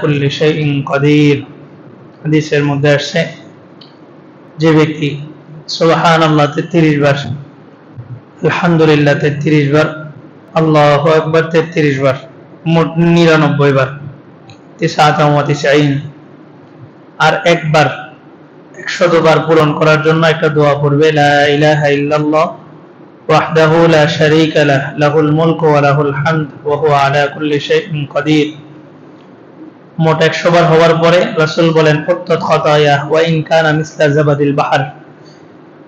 কুল্লি হাদিসের মধ্যে আসছে, যে ব্যক্তি সুবহানাল্লাহ 33 বার, আলহামদুলিল্লাহ 33 বার, আল্লাহু আকবার 33 বার, মোট 99 বার আর একবার, একশত বার পূরণ করার জন্য একটা দোয়া পড়বে লাহ লাহুল মুলকু ওয়া লাহুল হামদ আলা কুল্লি মোট একশো বার হওয়ার পরে রাসূল বলেন উত্তত খতায়া ওয়া ইন কানা মিসলা জাবাদিল বাহার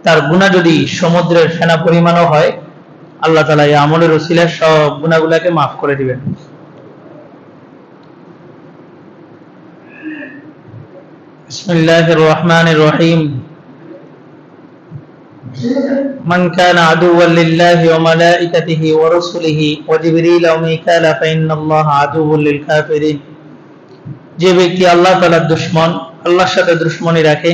তার গুনাহ যদি সমুদ্রের ফেনা পরিমাণও হয় আল্লাহ তাআলা এই আমলের ওসিলায় সব গুনাহগুলোকে মাফ করে দিবেন بسم الله الرحمن الرحيم من كان عدوا لله وملائكته ورسله وجبريل وميكال فإن الله عدو للكافرين যে ব্যক্তি আল্লাহ তাআলার দুশমন, আল্লাহর সাথে দুশমনি রাখে,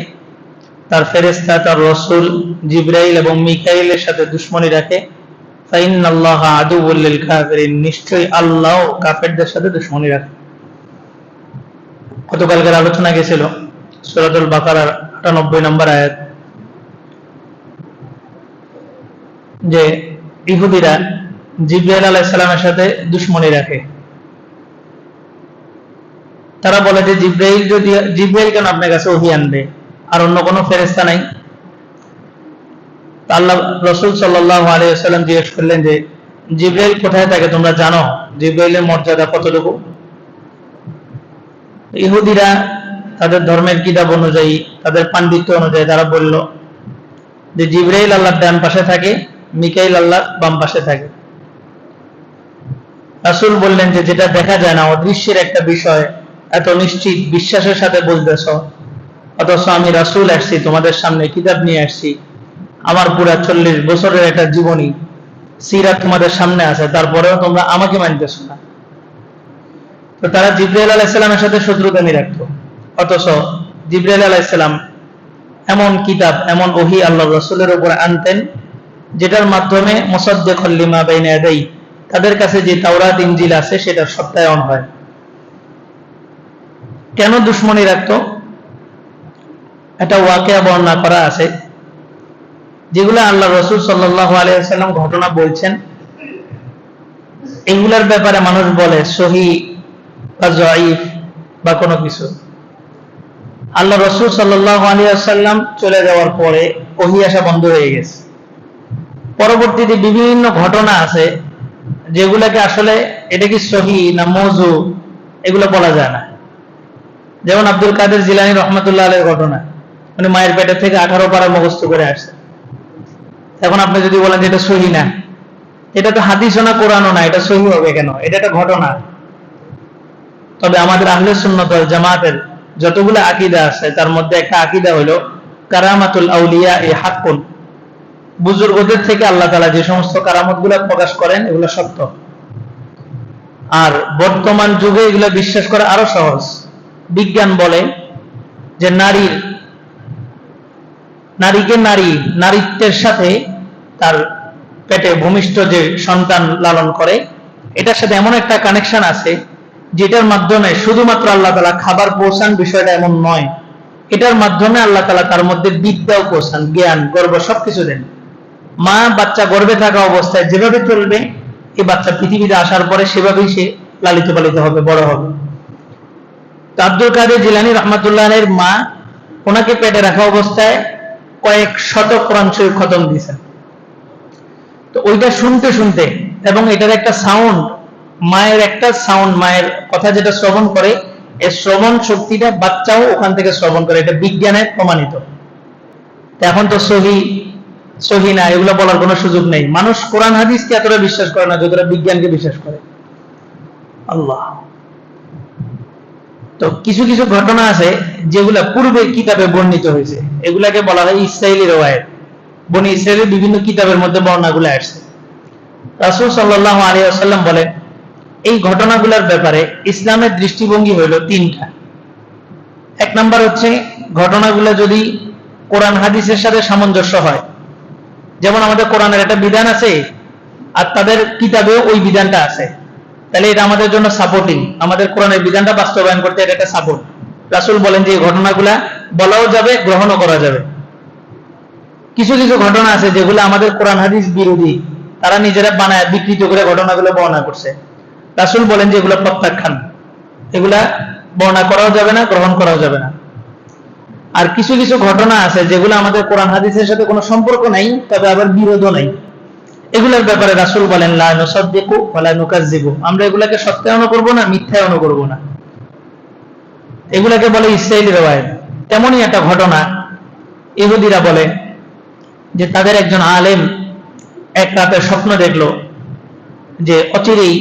তার ফেরেশতা, তার রসুল জিব্রাইল এবং মিকাইলের সাথে দুশমনি রাখে আল্লাহ কাফিরিন, নিশ্চয়ই আল্লাহ কাফেরদের সাথে দুশমনি রাখে। গতকালকের আলোচনা গেছিল সূরাতুল বাকারার 98 নম্বর আয়াত, যে ইহুদিরা জিব্রাইল আলাইহিস সাথে দুশমনি রাখে। তারা বলে যে জিব্রাইল যদি, জিব্রাইল কেন আপনার কাছে ওহি আনবে? আর অন্য কোনো ফেরেস্তা নাই? আল্লাহ রসুল সাল্লাহ আলিয়াল্লাম জিজ্ঞেস করলেন যে, জিব্রাইল কোথায় থাকে তোমরা জানো? জিব্রাইলের মর্যাদা কতটুকু? ইহুদিরা তাদের ধর্মের কিতাব অনুযায়ী, তাদের পাণ্ডিত্য অনুযায়ী তারা বলল যে, জিব্রাইল আল্লাহর ডান পাশে থাকে, মিকাইল আল্লাহ বাম পাশে থাকে। রাসুল বললেন যে, যেটা দেখা যায় না, অদৃশ্যের একটা বিষয় এত নিশ্চিত বিশ্বাসের সাথে বলতেছ? অথচ আমি রাসুল আসছি, তোমাদের সামনে কিতাব নিয়ে আসছি। আমার পুরা চল্লিশ বছরের একটা জীবনী, সিরাত তোমাদের সামনে আছে, তারপরেও তোমরা আমাকে মানতেছ না। তো তারা জিব্রাইল আলাইসাল্লামের সাথে শত্রুতা রাখত। অথচ জিব্রাইল আলাইসাল্লাম এমন কিতাব, এমন ওহি আল্লাহ রসুলের উপরে আনতেন, যেটার মাধ্যমে মোসাদ্দেক লিমা বাইনা দেয় তাদের কাছে যে তাওরাত ইঞ্জিল আছে, সেটা সত্যায়ন হয়। কেন দুশ্মনী রাখত? এটা ওয়াকিয়া বর্ণনা করা আছে, যেগুলো আল্লাহ রসুল সাল্লাহ আলিয়াল্লাম ঘটনা বলছেন। এগুলার ব্যাপারে মানুষ বলে, সহি বা জয়ীফ বা কোনো কিছু। আল্লাহ রসুল সাল্লাহ আলিয়াল্লাম চলে যাওয়ার পরে ওহি আসা বন্ধ হয়ে গেছে। পরবর্তীতে বিভিন্ন ঘটনা আছে, যেগুলাকে আসলে এটা কি সহি না মজু, এগুলো বলা যায় না। যেমন আব্দুল কাদের জিলানি রহমতুল্লাহ আলের ঘটনা। মানে মায়ের পেটের থেকে আঠারো পাড়া মুখস্থ করে আসছে এখন আপনি যদি বলেন যে এটা সহি না, এটা তো হাদিস না, কোরআনও না, এটা সহি হবে কেন? এটা একটা ঘটনা। তবে আমাদের আহলে সুন্নত জামাতের যতগুলো আকিদা আছে, তার মধ্যে একটা আকিদা হলো, কারামাতুল আউলিয়া এই হাক্কুন। বুজুর্গদের থেকে আল্লাহ তালা যে সমস্ত কারামত প্রকাশ করেন, এগুলো সত্য। আর বর্তমান যুগে এগুলো বিশ্বাস করা আরও সহজ। বিজ্ঞান বলে যে নারীর, নারীকে নারী, নারীত্বের সাথে তার পেটে ভূমিষ্ঠ যে সন্তান লালন করে, এটার সাথে এমন একটা কানেকশন আছে যেটার মাধ্যমে শুধুমাত্র আল্লাহ তালা খাবার পৌঁছান, বিষয়টা এমন নয়। এটার মাধ্যমে আল্লাহ তালা তার মধ্যে বিদ্যাও পৌঁছান, জ্ঞান, গর্ব সবকিছু দেন। মা বাচ্চা গর্বে থাকা অবস্থায় যেভাবে চলবে এই বাচ্চা পৃথিবীতে আসার পরে সেভাবেই সে লালিত পালিত হবে, বড় হবে। আব্দুল কাদের জিলানি রহমতুল্লাহ মা, ওনাকে পেটে রাখা অবস্থায় কয়েক শত কোরআন শরীফ খতম দিয়েছেন তো ওইটা শুনতে শুনতে, এবং এটার একটা সাউন্ড মায়ের একটা সাউন্ড মায়ের কথা যেটা শ্রবণ করে এই শ্রবণ শক্তিটা বাচ্চাও ওখান থেকে শ্রবণ করে, এটা বিজ্ঞানে প্রমাণিত। এখন তো সহি সহি না, এগুলো বলার কোনো সুযোগ নেই। মানুষ কোরআন, হাদিসকে এতটা বিশ্বাস করে না যতটা বিজ্ঞানকে বিশ্বাস করে। আল্লাহ। তো কিছু কিছু ঘটনা আছে যেগুলা পূর্বে কিতাবে বর্ণিত হয়েছে। এগুলাকে বলা হয় ইসরায়েলি রওয়ায়ত বনি ইসরায়েলের বিভিন্ন কিতাবের মধ্যে বর্ণাগুলো আসছে। রাসুল সাল্লাহ আলী আসাল্লাম বলেন, এই ঘটনাগুলোর ব্যাপারে ইসলামের দৃষ্টিভঙ্গি হইল তিনটা। এক নাম্বার হচ্ছে, ঘটনাগুলো যদি কোরআন হাদিসের সাথে সামঞ্জস্য হয়, যেমন আমাদের কোরআনের একটা বিধান আছে, আর তাদের কিতাবেও ওই বিধানটা আছে। তাহলে এটা আমাদের জন্য সাপোর্টিং আমাদের কোরআনের বিধানটা বাস্তবায়ন করতে এটা একটা সাপোর্ট রাসূল বলেন যে এই ঘটনাগুলা বলাও যাবে, গ্রহণও করা যাবে। কিছু কিছু ঘটনা আছে যেগুলো আমাদের কোরআন হাদিস বিরোধী। তারা নিজেরা বানায়, বিকৃত করে ঘটনাগুলো বর্ণনা করছে। রাসূল বলেন যে এগুলো প্রত্যাখ্যান। এগুলা বর্ণনা করাও যাবে না, গ্রহণ করাও যাবে না। আর কিছু কিছু ঘটনা আছে যেগুলো আমাদের কোরআন হাদিসের সাথে কোনো সম্পর্ক নাই, তবে আবার বিরোধও নাই। এগুলোর ব্যাপারে রাসূল বলেন, লা নুসাদ্দিকু ওয়ালা নুকাজ্জিবু। আমরা এগুলাকে সত্যায়নও করব না মিথ্যায়নও করব না। এগুলাকে বলে ইসরায়েলি রওয়ায়াত। তেমনই একটা ঘটনা ইহুদিরা বলে যে তাদের একজন আলেম এক রাতে স্বপ্ন দেখল যে অচিরেই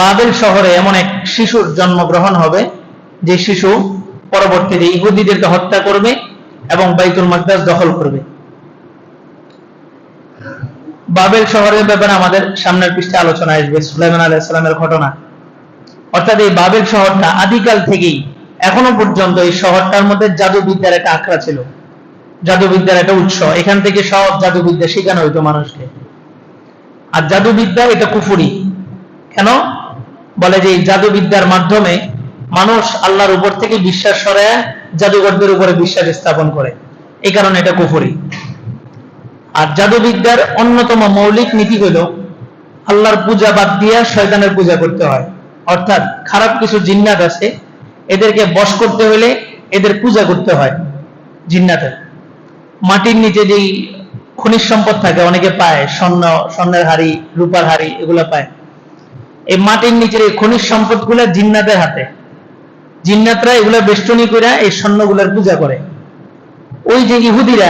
বাবেল শহরে এমন এক শিশুর জন্মগ্রহণ হবে, যে শিশু পরবর্তীতে ইহুদিদেরকে হত্যা করবে এবং বাইতুল মাকদাস দখল করবে। বাবেল শহরের ব্যাপারে আমাদের সামনের পৃষ্ঠে আলোচনা আসবে, সুলাইমান আলাহ আলাইসালামের ঘটনা। অর্থাৎ এই বাবেল শহরটা আদিকাল থেকেই, এখনও পর্যন্ত এই শহরটার মধ্যে জাদুবিদ্যার একটা আখড়া ছিল। জাদুবিদ্যার একটা উৎস। এখান থেকে সব জাদুবিদ্যা শেখানো হইতো মানুষকে। আর জাদুবিদ্যা এটা কুফুরি। কেন? বলে যে এই জাদুবিদ্যার মাধ্যমে মানুষ আল্লাহর উপর থেকে বিশ্বাস সরায়, জাদুঘরদের উপরে বিশ্বাস স্থাপন করে। এই কারণে এটা কুফুরি। আর জাদুবিদ্যার অন্যতম মৌলিক নীতি হল আল্লাহর পূজা বাদ দিয়ে শয়তানের পূজা করতে হয়। অর্থাৎ খারাপ কিছু জিন্নাত আছে, এদেরকে বশ করতে হলে এদের পূজা করতে হয় জিন্নাতের মাটির নিচে যেই খনিজ সম্পদ থাকে, অনেকে পায়, স্বর্ণ, স্বর্ণের হাড়ি, রূপার হাড়ি, এগুলো পায়। এই মাটির নিচের এই খনিজ সম্পদগুলা জিন্নাতের হাতে, জিন্নাতরা এগুলা বেষ্টনী করে এই স্বর্ণগুলার পূজা করে। ওই যে ইহুদিরা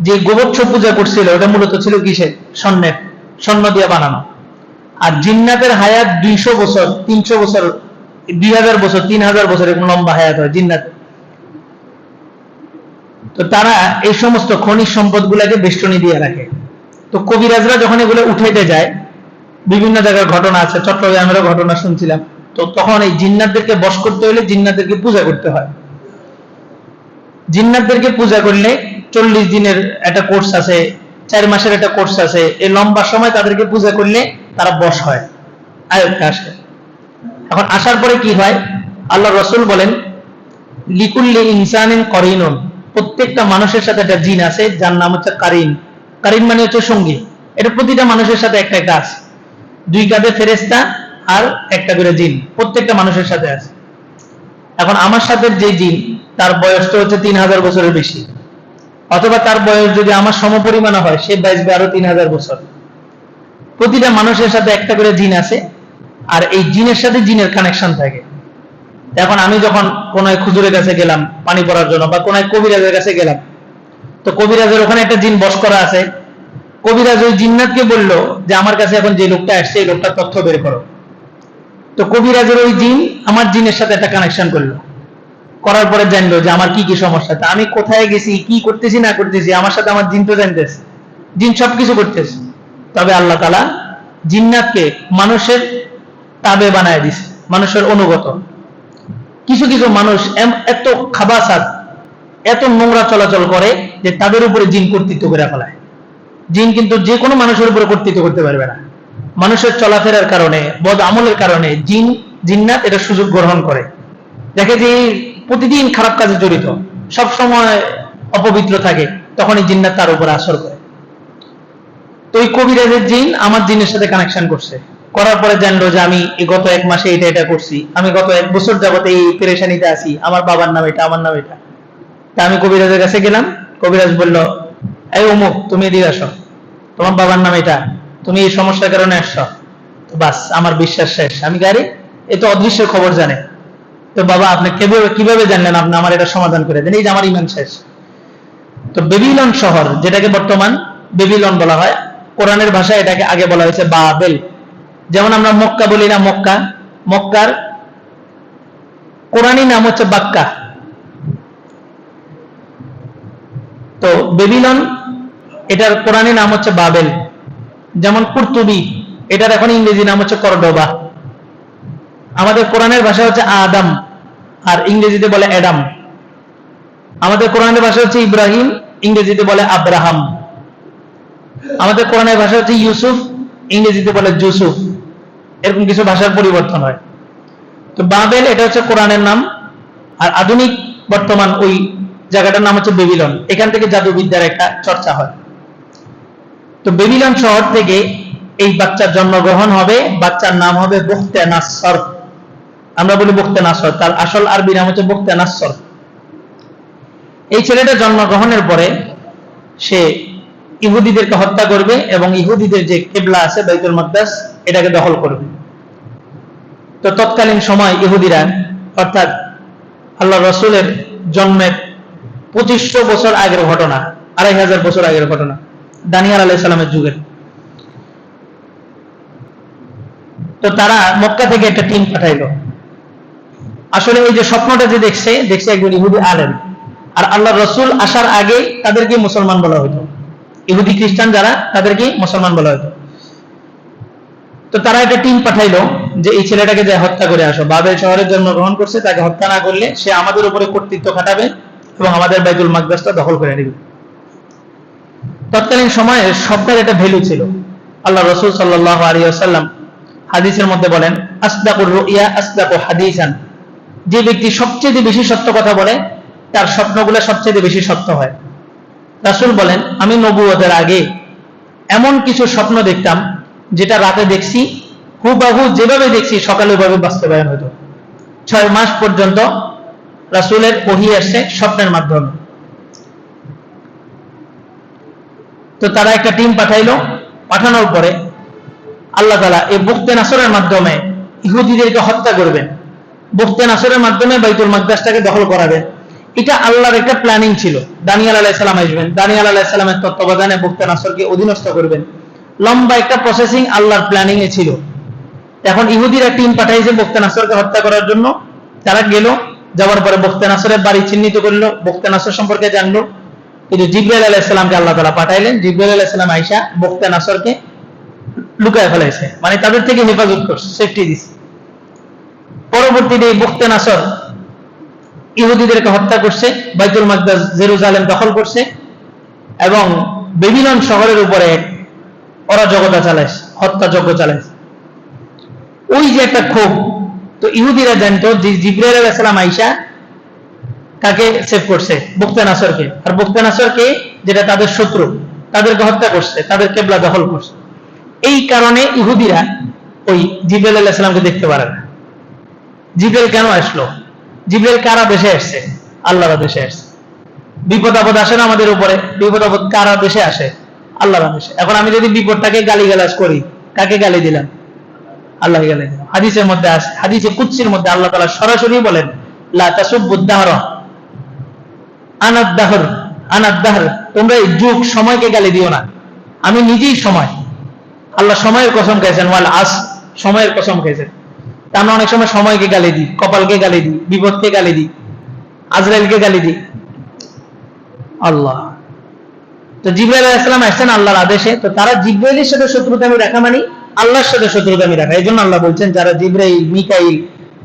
যে গোবৎস পূজা করছিল, ওটা মূলত ছিল কিসের? স্বর্ণের। স্বর্ণ দিয়ে বানানো। আর জিন্নাতের হায়াত দুইশো বছর, তিনশো বছর, দুই হাজার বছর, তিন হাজার বছর এরকম লম্বা হায়াত হয় জিন্নাত তো তারা এই সমস্ত খনিজ সম্পদ গুলাকে বেষ্টনী দিয়ে রাখে। তো কবিরাজরা যখন এগুলো উঠাইতে যায়, বিভিন্ন জায়গার ঘটনা আছে, চট্টগ্রামেরও ঘটনা শুনছিলাম। তো তখন এই জিন্নাতদেরকে বশ করতে হলে জিন্নাতদেরকে পূজা করতে হয়। জিন্নাতদেরকে পূজা করলে চল্লিশ দিনের একটা কোর্স আছে, চার মাসের একটা কোর্স আছে, এই লম্বা সময় তাদেরকে পূজা করলে তারা বশ হয়, আয়ত্তে আসে। এখন আসার পরে কি হয়? আল্লাহ রসুল বলেন, লিকুল্লি ইনসানিন করিনুন। প্রত্যেকটা মানুষের সাথে একটা জিন আছে, যার নাম হচ্ছে কারিন। কারিন মানে হচ্ছে সঙ্গী। এটা প্রতিটা মানুষের সাথে একটা একটা আছে। দুই কাঁধে ফেরেস্তা আর একটা করে জিন, প্রত্যেকটা মানুষের সাথে আছে। এখন আমার সাথে যে জিন, তার বয়সটা হচ্ছে তিন হাজার বছরের বেশি। অথবা তার বয়স যদি আমার সমপরিমাণ হয়, সে বাঁচবে আরও তিন হাজার বছর। প্রতিটা মানুষের সাথে একটা করে জিন আছে, আর এই জিনের সাথে জিনের কানেকশন থাকে। এখন আমি যখন কোন এক খুজুরের কাছে গেলাম পানি পড়ার জন্য, বা কোন এক কবিরাজের কাছে গেলাম, তো কবিরাজের ওখানে একটা জিন বস করা আছে। কবিরাজ ওই জিন্নাতকে বলল যে, আমার কাছে এখন যে লোকটা আসছে, এই লোকটার তথ্য বের করো। তো কবিরাজের ওই জিন আমার জিনের সাথে একটা কানেকশন করল। করার পরে জানলো যে আমার কি কি সমস্যা। তা আমি কোথায় গেছি, কি করতেছি, না করতেছি, আমার সাথে আমার জিন তো জানতেছে। জিন সবকিছু করতেছে। তবে আল্লাহ তালা জিন্নাতকে মানুষের তাবে বানায় দিছে, মানুষের অনুগত। কিছু কিছু মানুষ এত খাবাসাত, এত নোংরা চলাচল করে যে তাদের উপরে জিন কর্তৃত্ব করে ফেলায়। জিন কিন্তু যে কোনো মানুষের উপরে কর্তৃত্ব করতে পারবে না। মানুষের চলাফেরার কারণে, বদ আমলের কারণে জিন, জিন্নাত এটা সুযোগ গ্রহণ করে। দেখে যে প্রতিদিন খারাপ কাজে জড়িত। সব সময় অপবিত্র থাকে তখন এই জিন্নাত তার উপরে আসর করে। তো ওই কবিরাজের জিন আমার জিনের সাথে কানেকশন করছে। করার পরে জানলো যে আমি গত এক মাসে এটা এটা করছি। আমি গত এক বছর যাবত এই পেরেশানিতে আছি। আমার বাবার নাম এটা, আমার নাম এটা। তা আমি কবিরাজের কাছে গেলাম। কবিরাজ বলল, এই অমুক, তুমি এদিকে আসো। তোমার বাবার নাম এটা। তুমি এই সমস্যার কারণে আসছো। বাস, আমার বিশ্বাস শেষ। আমি গাড়ি, এ তো অদৃশ্যের খবর জানে। তো বাবা, আপনি কীভাবে কীভাবে জানলেন আপনি আমার এটা সমাধান করে দেন? এই যে আমার ইমান শেষ। তো বেবিলন শহর, যেটাকে বর্তমান বেবিলন বলা হয়, কোরআনের ভাষায় এটাকে আগে বলা হয়েছে বাবেল। যেমন আমরা মক্কা বলি না মক্কা। মক্কার কোরআনী নাম হচ্ছে বাক্কা। তো বেবিলন, এটার কোরআনী নাম হচ্ছে বাবেল। যেমন কুর্তুবি, এটার এখন ইংরেজি নাম হচ্ছে করডোবা। আমাদের কোরআনের ভাষা হচ্ছে আদম, আর ইংরেজিতে বলে অ্যাডাম। আমাদের কোরআনের ভাষা হচ্ছে ইব্রাহিম, ইংরেজিতে বলে আব্রাহাম। আমাদের কোরআনের ভাষা হচ্ছে ইউসুফ, ইংরেজিতে বলে জুসুফ। এরকম কিছু ভাষার পরিবর্তন হয়। তো বাবেল, এটা হচ্ছে কোরআনের নাম, আর আধুনিক বর্তমান ওই জায়গাটার নাম হচ্ছে বেবিলন। এখান থেকে জাদুবিদ্যার একটা চর্চা হয়। তো বেবিলন শহর থেকে এই বাচ্চার জন্মগ্রহণ হবে, বাচ্চার নাম হবে বখতে নাসর। আমরা বলি বখতে নাসর। তার আসল আরবি নাম হচ্ছে বখতে নাসর। এই ছেলেটা জন্মগ্রহণের পরে সে ইহুদিদেরকে হত্যা করবে এবং ইহুদিদের যে কেবলা আছে বাইতুল মাকদাস, এটাকে দখল করবে। তো তৎকালীন সময় ইহুদিরা, অর্থাৎ আল্লাহ রসুলের জন্মের পঁচিশশো বছর আগের ঘটনা, আড়াই হাজার বছর আগের ঘটনা, দানিয়াল আলাহ সালামের যুগের তো তারা মক্কা থেকে একটা টিম পাঠাইলো। আসলে ওই যে স্বপ্নটা যে দেখছে দেখছে একজন ইহুদি আলেন আর আল্লাহ রসুল আসার আগে তাদেরকে মুসলমান বলা হতো ইহুদি খ্রিস্টান যারা, তাদেরকে মুসলমান বলা হতো তো তারা একটা টিম পাঠাইলো যে, এই ছেলেটাকে যে হত্যা করে আসো, বাবেল শহরে জন্মগ্রহণ করছে, তাকে হত্যা না করলে সে আমাদের উপরে কর্তৃত্ব খাটাবে এবং আমাদের বাইতুল মাকদাসটা দখল করে নেবে। তৎকালীন সময়ে সবটার একটা ভ্যালু ছিল। আল্লাহ রসুল সাল্লাহ আলী আসাল্লাম হাদিসের মধ্যে বলেন, আসদাকুর রুইয়া আসদাকু হাদিসান। যে ব্যক্তি সবচেয়ে বেশি সত্য কথা বলে, তার স্বপ্নগুলো সবচেয়ে বেশি সত্য হয়। রাসুল বলেন, আমি নবুয়তের আগে এমন কিছু স্বপ্ন দেখতাম, যেটা রাতে দেখছি, হুবাহু যেভাবে দেখছি, সকালে ওইভাবে বাস্তবায়ন হতো। ছয় মাস পর্যন্ত রাসুলের ওহি আসছে স্বপ্নের মাধ্যমে। তো তারা একটা টিম পাঠাইলো। পাঠানোর পরে আল্লাহ তালা এই বক্তে নাসরের মাধ্যমে ইহুদিদেরকে হত্যা করবেন। বক্তে নাসরের মাধ্যমে বাইতুল মাকদাসটাকে দখল করাবেন এটা আল্লাহর একটা প্ল্যানিং ছিল। দানিয়াল আলাইসালাম আসবেন। দানিয়াল আলাইসালামের তত্ত্বাবধানে বক্তে নাসরকে অধীনস্থ করবেন। লম্বা একটা প্রসেসিং আল্লাহর প্ল্যানিং এ ছিল। এখন ইহুদিরা টিম পাঠাইছে বক্তে নাসরকে হত্যা করার জন্য। তারা গেল, যাওয়ার পরে বক্তে নাসরের বাড়ি চিহ্নিত করল। বক্তে নাসর সম্পর্কে জানলো। কিন্তু জিব্রাইল আলাইসালামকে আল্লাহ তালা পাঠাইলেন। জিব্রাইল আলাইসালাম আইসা বক্তে নাসরকে লুকায় ফেলাইছে। মানে তাদের থেকে হেফাজত করছে সেফটি দিছে। পরবর্তীতে এই বক্তে নাসর ইহুদিদেরকে হত্যা করছে, বাইতুল মাকদাস জেরুজালেম দখল করছে এবং বেবিলন শহরের উপরে অরাজকতা চালাইছে, হত্যাযজ্ঞ চালাইছে। ওই যে একটা ক্ষোভ, তো ইহুদিরা জানতো যে জিব্রাইল আলাইসালাম আইসা তাকে সেভ করছে বক্তে নাসরকে আর বক্তে নাসরকে যেটা তাদের শত্রু, তাদেরকে হত্যা করছে, তাদের কেবলা দখল করছে। এই কারণে ইহুদিরা ওই জিব্রাইল আলাইসালামকে দেখতে পারে না। জিব্রাইল কেন আসলো? জিব্রাইল কারা দেশে আসছে? আল্লাহর দেশে আসছে। বিপদ আপদ আসে না আমাদের উপরে? বিপদ আপদ কারা দেশে আসে? আল্লাহর দেশে এখন আমি যদি বিপদটাকে গালি গালাজ করি, কাকে গালি দিলাম? আল্লাহ গালি দিলাম। হাদিসের মধ্যে আছে হাদিসে কুচ্ছির মধ্যে আল্লাহ তালা সরাসরি বলেন, লা তাসুবুদ্দাহর আনাদ্দাহর আনাদ্দাহর তোমরা এই যুগ সময়কে গালি দিও না। আমি নিজেই সময়। আল্লাহ সময়ের কসম খাইছেন, ওয়াল আস, সময়ের কসম খাইছেন। তা আমরা অনেক সময় সময়কে গালি দিই, কপালকে গালি দিই, বিপদকে গালি দিই, আজরাইলকে গালি দিই। আল্লাহ। তো জিব্রাইল আলাইহিসসালাম আসছেন আল্লাহর আদেশে, তো তারা জিব্রাইলের সাথে শত্রুতা আমি রাখা মানে আল্লাহর সাথে শত্রুতা আমি রাখা। এই জন্য আল্লাহ বলছেন, যারা জিব্রাইল, মিকাইল,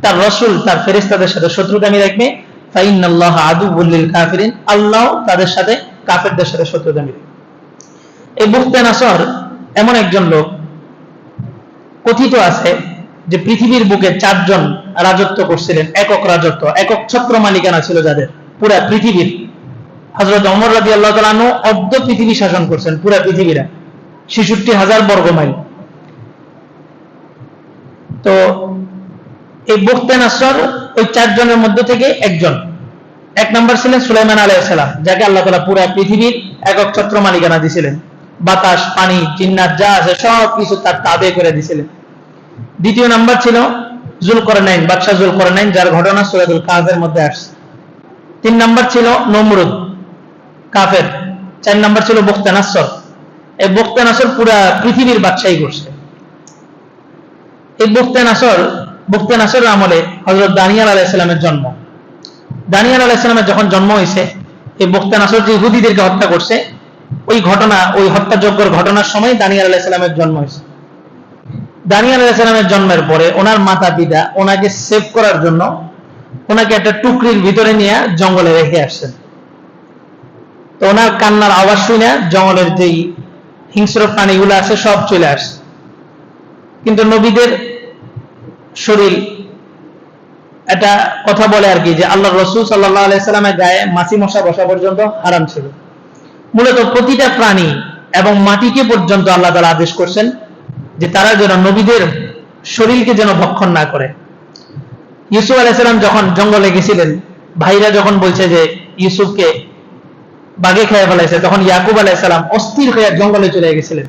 তার রসুল, তার ফেরেস্তাদের সাথে শত্রুতা আমি রাখবে ফাইনাল্লাহ আদু বল্লিল কাফিরিন, আল্লাহ তাদের সাথে কাফেরদের সাথে শত্রুতা আমি এই বুখতে নাসর এমন একজন লোক কথিত আছে যে পৃথিবীর বুকে চারজন রাজত্ব করছিলেন, একক রাজত্ব, একক ছত্র মালিকানা ছিল যাদের, পুরা পৃথিবীর। হজরত অমর রাজি আল্লাহ তালানু অর্ধ পৃথিবী শাসন করছেন, পুরা পৃথিবীরা। ছেষট্টি হাজার বর্গ মাইল। তো এই বক্তেন আসর ওই চারজনের মধ্যে থেকে একজন। এক নম্বর ছিলেন সুলাইমান আলাইসালাম যাকে আল্লাহ তালা পুরা পৃথিবীর একক ছত্র মালিকানা দিছিলেন। বাতাস, পানি, জিন্নাত যা আছে সব কিছু তার তাবে করে দিছিলেন। দ্বিতীয় নাম্বার ছিল জুল করে নাইন বাদশাহ জুল করে নাইন যার ঘটনা সুরাদুল কাহের মধ্যে আসছে। তিন নাম্বার ছিল নমরুদ, কাফের। চার নাম্বার ছিল বক্তানাসর এই বক্তানাসর পুরা পৃথিবীর বাদশাহী করছে এই বক্তানাসর বক্তানাসর আমলে হজরত দানিয়াল আলাইসালামের জন্ম। দানিয়াল আলাইসালামের যখন জন্ম হয়েছে, এই বক্তানাসর যে ইহুদিদেরকে হত্যা করছে, ওই ঘটনা, ওই হত্যাযজ্ঞর ঘটনার সময় দানিয়াল আলাইসালামের জন্ম হয়েছে। দানিয়াল আলাইসালামের জন্মের পরে ওনার মাতা পিতা ওনাকে সেভ করার জন্য ওনাকে একটা টুকরির ভিতরে নিয়ে জঙ্গলে রেখে আসছেন। তো ওনার কান্নার আওয়াজ শুনে জঙ্গলের যেই হিংস্র প্রাণীগুলো আছে সব চলে আসছে। কিন্তু নবীদের শরীর এটা কথা বলে আর কি যে আল্লাহ রসুল সাল্লাহ আলাইসাল্লামের গায়ে মাছি মশা বসা পর্যন্ত হারাম ছিল। মূলত প্রতিটা প্রাণী এবং মাটিকে পর্যন্ত আল্লাহ তালা আদেশ করছেন যে তারা যেন নবীদের শরীরকে যেন ভক্ষণ না করে। ইউসুফ আলাইসাল্লাম যখন জঙ্গলে গেছিলেন, ভাইরা যখন বলছে যে ইউসুফকে বাগে খেয়ে ফেলাইছে, তখন ইয়াকুব আলাইসাল্লাম অস্থির হয়ে জঙ্গলে চলে গেছিলেন।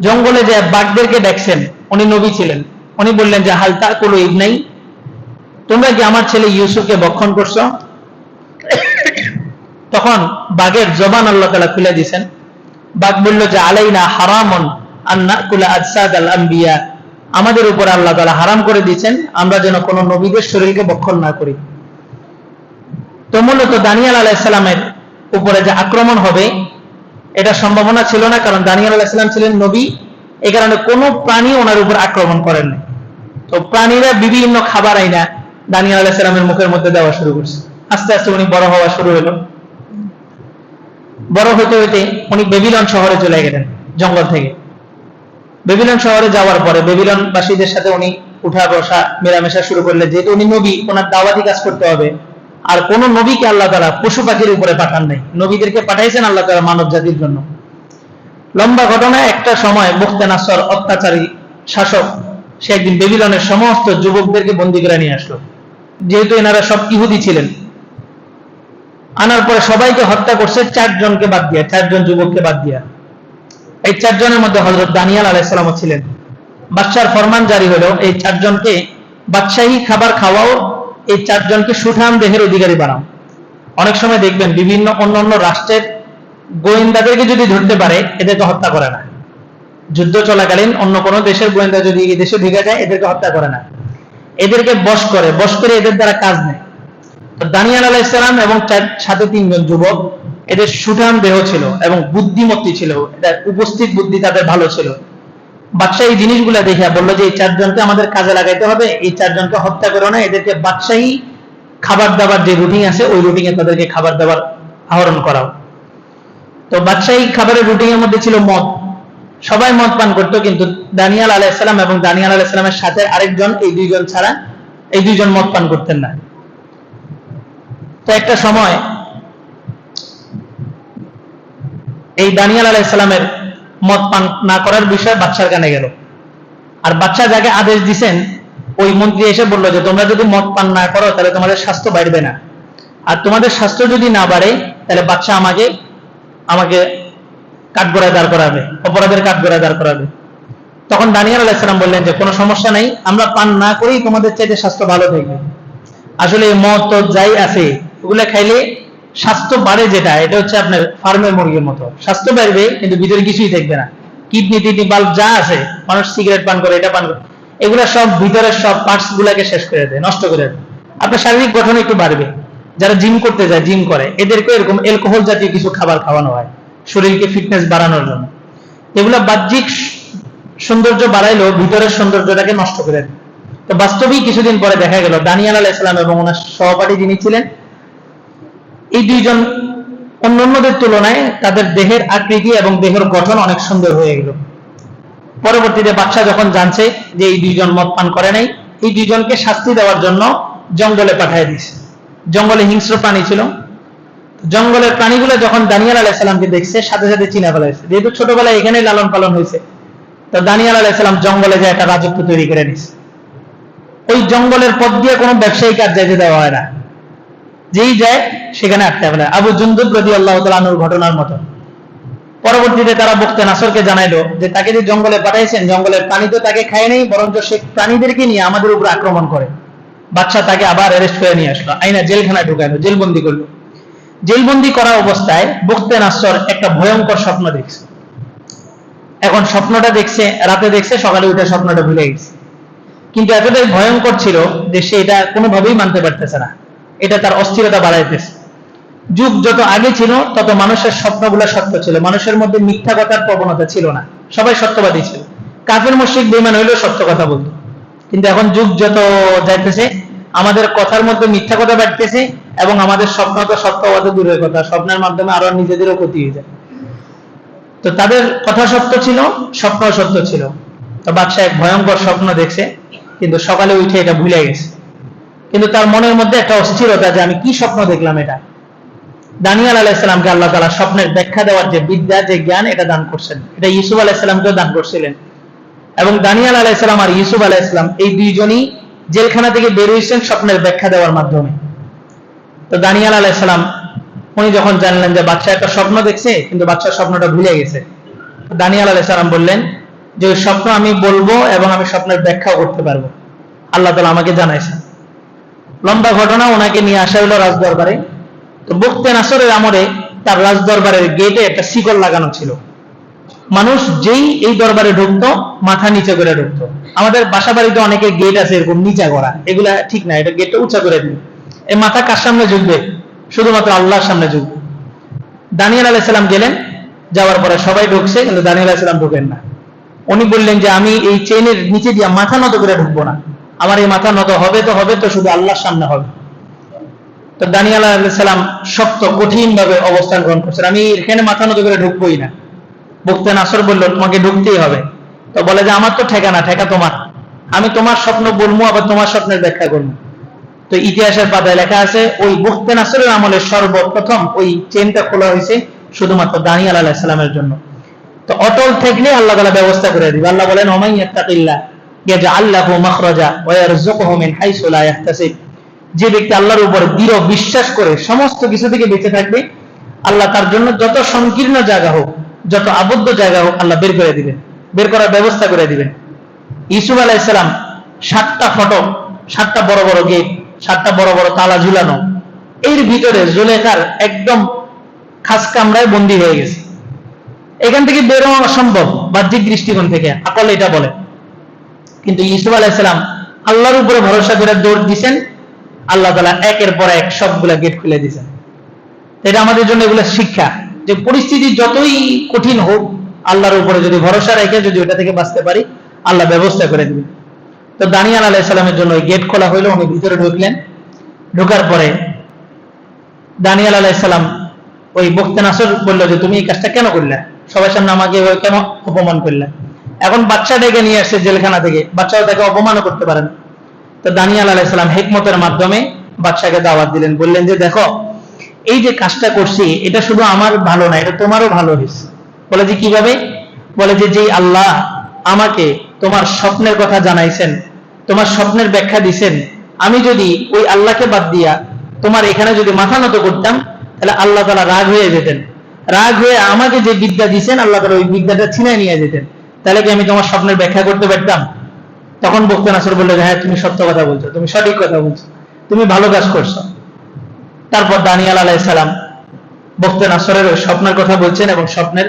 জঙ্গলে যে বাঘদেরকে দেখছেন, উনি নবী ছিলেন। উনি বললেন যে হালতা কোনো ঈদ নাই তোমরা কি আমার ছেলে ইউসুফকে বক্ষণ করছ? তখন বাঘের জবান আল্লাহ তালা খুলে দিয়েছেন। বাঘ যে, আলাইনা হারামন আম্বিয়া আমাদের উপর আল্লাহ তালা হারাম করে দিয়েছেন, আমরা যেন কোনো নবীদের শরীরকে বক্ষণ না করি। তো মূলত দানিয়াল আলাইসালামের উপরে যে আক্রমণ হবে, এটা সম্ভাবনা ছিল না, কারণ দানিয়াল আলাইসালাম ছিলেন নবী। এ কারণে কোনো প্রাণী ওনার উপর আক্রমণ করেননি। তো প্রাণীরা বিভিন্ন খাবার আইনা দানিয়াল আলাইসালামের মুখের মধ্যে দেওয়া শুরু করছে। আস্তে আস্তে উনি বড় হওয়া শুরু হলো। বড় হইতে হইতে উনি বেবিলন শহরে চলে গেলেন, জঙ্গল থেকে। বেবিলন শহরে যাওয়ার পরে বেবিলন বাসীদের সাথে উনি উঠা বসা মেলামেশা শুরু করলে, যেহেতু উনি নবী, ওনার দাওয়াতি কাজ করতে হবে। আর কোন নবীকে আল্লাহ তারা পশু পাখির উপরে পাঠান নাই। নবীদেরকে পাঠাইছেন আল্লাহ তারা মানব জাতির জন্য। লম্বা ঘটনা, একটা সময় মুখতে অত্যাচারী শাসক, সে একদিন বেবিলনের সমস্ত যুবকদেরকে বন্দি করে নিয়ে আসলো। যেহেতু এনারা সব ইহুদি ছিলেন আনার পরে সবাইকে হত্যা করছে, চারজনকে বাদ দিয়া, চারজন যুবককে বাদ দিয়া। এই চারজনের মধ্যে হজরত দানিয়াল আলাইসালামও ছিলেন। বাদশার ফরমান জারি হলো, এই চারজনকে বাদশাহী খাবার খাওয়াও, এই চারজনকে সুঠাম দেহের অধিকারী বানাও। অনেক সময় দেখবেন বিভিন্ন অন্য অন্য রাষ্ট্রের গোয়েন্দাদেরকে যদি ধরতে পারে, এদেরকে হত্যা করে না। যুদ্ধ চলাকালীন অন্য কোনো দেশের গোয়েন্দা যদি এই দেশে ঢুকে যায়, এদেরকে হত্যা করে না। এদেরকে বশ করে বশ করে এদের দ্বারা কাজ নেয় দানিয়াল আলাইসালাম এবং সাথে তিনজন যুবক, এদের সুঠাম দেহ ছিল এবং বুদ্ধিমত্তি ছিল। এদের উপস্থিত বুদ্ধি তাদের ভালো ছিল। বাদশাহ জিনিসগুলো দেখে বলল যে, এই চারজনকে আমাদের কাজে লাগাইতে হবে। এই চারজনকে হত্যা করো না। এদেরকে বাদশাহী খাবার দাবার যে রুটিন আছে, ওই রুটিনে তাদেরকে খাবার দাবার আহরণ করাও। তো বাদশাহী খাবারের রুটিনের মধ্যে ছিল মদ। সবাই মদ পান করতো, কিন্তু দানিয়াল আলাইসালাম এবং দানিয়াল আলাইসালামের সাথে আরেকজন, এই দুইজন ছাড়া এই দুইজন মদ পান করতেন না। তো একটা সময় এই দানিয়াল আলাইসালামের মদ পান না করার বিষয়ে বাচ্চার কানে গেল। আর বাচ্চা যাকে আদেশ দিছেন, ওই মন্ত্রী এসে বলল যে, তোমরা যদি মদ পান না করো, তাহলে তোমাদের স্বাস্থ্য বাড়বে না। আর তোমাদের স্বাস্থ্য যদি না বাড়ে, তাহলে বাচ্চা আমাকে আমাকে কাঠগোড়ায় দাঁড় করাবে, অপরাধের কাঠগোড়ায় দাঁড় করাবে। তখন দানিয়াল আলাইসালাম বললেন যে, কোনো সমস্যা নেই, আমরা পান না করেই তোমাদের চাইতে স্বাস্থ্য ভালো থাকবে। আসলে মদ তো যাই আছে ওগুলো খাইলে স্বাস্থ্য বাড়ে যেটা, এটা হচ্ছে আপনার ফার্মের মুরগির মতো। স্বাস্থ্য বাড়বে, কিন্তু ভিতরে কিছুই থাকবে না। কিডনি, টিডনি, বাল্ব যা আছে, মানুষ সিগারেট পান করে, এটা পান করে, এগুলো সব ভিতরের সব পার্টস গুলাকে শেষ করে দেয়, নষ্ট করে দেয়। আপনার শারীরিক গঠন একটু বাড়বে। যারা জিম করতে যায় জিম করে এদেরকে এরকম অ্যালকোহল জাতীয় কিছু খাবার খাওয়ানো হয়, শরীরকে ফিটনেস বাড়ানোর জন্য। এগুলা বাহ্যিক সৌন্দর্য বাড়াইলেও ভিতরের সৌন্দর্যটাকে নষ্ট করে দেয়। তো বাস্তবিক কিছুদিন পরে দেখা গেল, দানিয়াল আলাহ ইসলাম এবং ওনার সহপাঠী যিনি ছিলেন এই দুইজন অন্যান্যদের তুলনায় তাদের দেহের আকৃতি এবং দেহের গঠন অনেক সুন্দর হয়ে গেল। পরবর্তীতে বাচ্চা যখন জানছে যে এই দুইজন মদ পান করে নাই, এই দুইজনকে শাস্তি দেওয়ার জন্য জঙ্গলে পাঠিয়ে দিয়েছে। জঙ্গলে হিংস্র প্রাণী ছিল। জঙ্গলের প্রাণীগুলো যখন দানিয়াল আলাইসালামকে দেখছে, সাথে সাথে চিনা ফেলাইছে। যেহেতু ছোটবেলায় এখানে লালন পালন হয়েছে, তো দানিয়াল আলাইসালাম জঙ্গলে যে একটা রাজত্ব তৈরি করে নিছে ওই জঙ্গলের পথ দিয়ে কোনো ব্যবসায়ী কাজ যাইতে দেওয়া হয় না। যেই যায় সেখানে আটকে ফেলে আবু জুন্দুব রদি আল্লাহ তালুর ঘটনার মতো। পরবর্তীতে তারা বক্তে নাসরকে জানাইলো যে, তাকে যে জঙ্গলে পাঠাইছেন, জঙ্গলের প্রাণী তো তাকে খায় নেই, বরঞ্চ সে প্রাণীদেরকে নিয়ে আমাদের উপর আক্রমণ করে। বাচ্চা তাকে আবার অ্যারেস্ট করে নিয়ে আসলো। আইনা জেলখানায় ঢুকাইলো, জেলবন্দি করল। জেলবন্দি করা অবস্থায় বক্তে নাসর একটা ভয়ঙ্কর স্বপ্ন দেখছে। এখন স্বপ্নটা দেখছে, রাতে দেখছে, সকালে উঠে স্বপ্নটা ভুলে গেছে। কিন্তু এতটাই ভয়ঙ্কর ছিল যে, সে এটা কোনোভাবেই মানতে পারতেছে না। এটা তার অস্থিরতা বাড়াইতেছে। যুগ যত আগে ছিল, তত মানুষের স্বপ্নগুলো সত্য ছিল। মানুষের মধ্যে মিথ্যা কথার প্রবণতা ছিল না। সবাই সত্যবাদী ছিল। কাফের মুশিক বেমান হইলেও সত্য কথা বলতো। কিন্তু এখন যুগ যত যাইতেছে, আমাদের কথার মধ্যে মিথ্যা কথা বাড়তেছে এবং আমাদের স্বপ্ন তো সত্যবাদ দূরের কথা। স্বপ্নের মাধ্যমে আরও নিজেদেরও ক্ষতি হয়ে যায়। তো তাদের কথা সত্য ছিল স্বপ্ন সত্য ছিল। তো বাদশাহ এক ভয়ঙ্কর স্বপ্ন দেখছে, কিন্তু সকালে উঠে এটা ভুলে গেছে। কিন্তু তার মনের মধ্যে একটা অস্থিরতা যে আমি কি স্বপ্ন দেখলাম এটা? দানিয়াল আলাইসালামকে আল্লাহ তালা স্বপ্নের ব্যাখ্যা দেওয়ার যে বিদ্যা, যে জ্ঞান, এটা দান করছেন। এটা ইউসুফ আলাইসালামকেও দান করছিলেন। এবং দানিয়াল আলাইসালাম আর ইউসুফ আলাইসালাম এই দুইজনই জেলখানা থেকে বের হয়েছেন স্বপ্নের ব্যাখ্যা দেওয়ার মাধ্যমে। তো দানিয়াল আলাইসালাম উনি যখন জানলেন যে বাচ্চা একটা স্বপ্ন দেখছে, কিন্তু বাচ্চার স্বপ্নটা ভুলে গেছে। দানিয়াল আলাইসালাম বললেন যে, ওই স্বপ্ন আমি বলব এবং আমি স্বপ্নের ব্যাখ্যাও করতে পারব। আল্লাহ তালা আমাকে জানাইছেন। লম্বা ঘটনা ওনাকে নিয়ে আসা হলো রাজদরবারে। তো বক্তে নাসরের আমরে তার রাজদরবারের গেটে একটা শিকল লাগানো ছিল। মানুষ যেই এই দরবারে ঢুকতো, মাথা নিচে করে ঢুকতো। আমাদের বাসা বাড়িতে অনেকে গেট আছে এরকম নিচা করা। এগুলা ঠিক না, এটা গেটটা উঁচা করে দিন। এই মাথা কার সামনে ঝুঁকবে? শুধুমাত্র আল্লাহর সামনে ঝুঁকবে। দানিয়াল আলাইসাল্লাম গেলেন, যাওয়ার পরে সবাই ঢুকছে, কিন্তু দানিয়াল আলাইসাল্লাম ঢুকেন না। উনি বললেন যে, আমি এই চেনের নিচে দিয়ে মাথা নত করে ঢুকবো না। আমার এই মাথা নত হবে তো হবে তো, শুধু আল্লাহর সামনে হবে। তো দানিয়াল আলাইসাল্লাম শক্ত কঠিন ভাবে অবস্থান গ্রহণ করছেন। আমি এখানে মাথা নত করে ঢুকবোই না। বক্তে নাসর বলল, তোমাকে ঢুকতেই হবে। তো বলে যে, আমার তো ঠেকা না, ঠেকা তোমার। আমি তোমার স্বপ্ন বলব, আবার তোমার স্বপ্নের ব্যাখ্যা করব। তো ইতিহাসের পাতায় লেখা আছে, ওই বক্তে নাসরের আমলে সর্বপ্রথম ওই চেনটা খোলা হয়েছে শুধুমাত্র দানিয়াল আলাইসালামের জন্য। তো অটল থাকলে আল্লাহ তালা ব্যবস্থা করে দিবে। আল্লাহ বলেন ওমাই ইয়াত্তাকিল্লাহ ইয়াজআল্লাহু মাখরাজা ওয়া ইয়ারযুকুহু মিন হাইসু লা ইয়াহতাসিব যে ব্যক্তি আল্লাহর উপর দৃঢ় বিশ্বাস করে সমস্ত কিছু থেকে বেঁচে থাকবে, আল্লাহ তার জন্য যত সংকীর্ণ জায়গা হোক, যত আবদ্ধ জায়গা হোক আল্লাহ বের করে দিবেন, বের করার ব্যবস্থা করে দিবেন। ইসুফ আলাইসালাম সাতটা ফটক, সাতটা বড় বড় গেট, সাতটা বড় বড় তালা ঝুলানো, এর ভিতরে জুলেখার একদম খাস কামরায় বন্দি হয়ে গেছে। এখান থেকে বেরোনো অসম্ভব, বাহ্যিক দৃষ্টিকোণ থেকে, আকল এটা বলে। কিন্তু ইসুফ আলাইসালাম আল্লাহর উপরে ভরসা করে দৌড় দিছেন আল্লাহ তালা একের পর এক সবগুলা গেট খুলে দিছেন এটা আমাদের জন্য এগুলো শিক্ষা যে পরিস্থিতি যতই কঠিন হোক, আল্লাহর উপরে যদি ভরসা রেখে যদি ওটা থেকে বাঁচতে পারি, আল্লাহ ব্যবস্থা করে দিবেন। তো দানিয়াল আলাইসালামের জন্য ওই গেট খোলা হইল, উনি ভিতরে ঢুকলেন। ঢোকার পরে দানিয়াল আলাইসালাম ওই বক্তে নাসর বলল যে, তুমি এই কাজটা কেন করলে? সবার সামনে আমাকে কেন অপমান করলে? এখন বাচ্চা বাচ্চাটাকে নিয়ে আসছে জেলখানা থেকে। বাচ্চাও তাকে অপমানও করতে পারেন তো দানিয়াল আলাইসালাম হেকমতের মাধ্যমে বাচ্চাকে দাওয়াত দিলেন। বললেন যে, দেখো, এই যে কাজটা করছি, এটা শুধু আমার ভালো না, এটা তোমারও ভালো হয়েছে। বলে যে, কীভাবে? বলে যে যে আল্লাহ আমাকে তোমার স্বপ্নের কথা জানাইছেন, তোমার স্বপ্নের ব্যাখ্যা দিছেন, আমি যদি ওই আল্লাহকে বাদ দিয়া তোমার এখানে যদি মাথা নত করতাম, তাহলে আল্লাহ তালা রাগ হয়ে যেতেন। রাগ হয়ে আমাকে যে বিদ্যা দিছেন, আল্লাহ তালা ওই বিদ্যাটা ছিনাই নিয়ে যেতেন। তাহলে কি আমি তোমার স্বপ্নের ব্যাখ্যা করতে পারতাম? তখন বক্তা নাসর বলল যে, হ্যাঁ তুমি সত্য কথা বলছো তুমি সঠিক কথা বলছো তুমি ভালো কাজ করছ তারপর দানিয়াল আলাইসালাম বক্তে নাসরের ওই স্বপ্নের কথা বলছেন এবং স্বপ্নের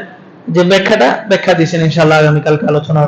যে ব্যাখ্যাটা ব্যাখ্যা দিয়েছেন ইনশাল্লাহ আগামীকালকে আলোচনা।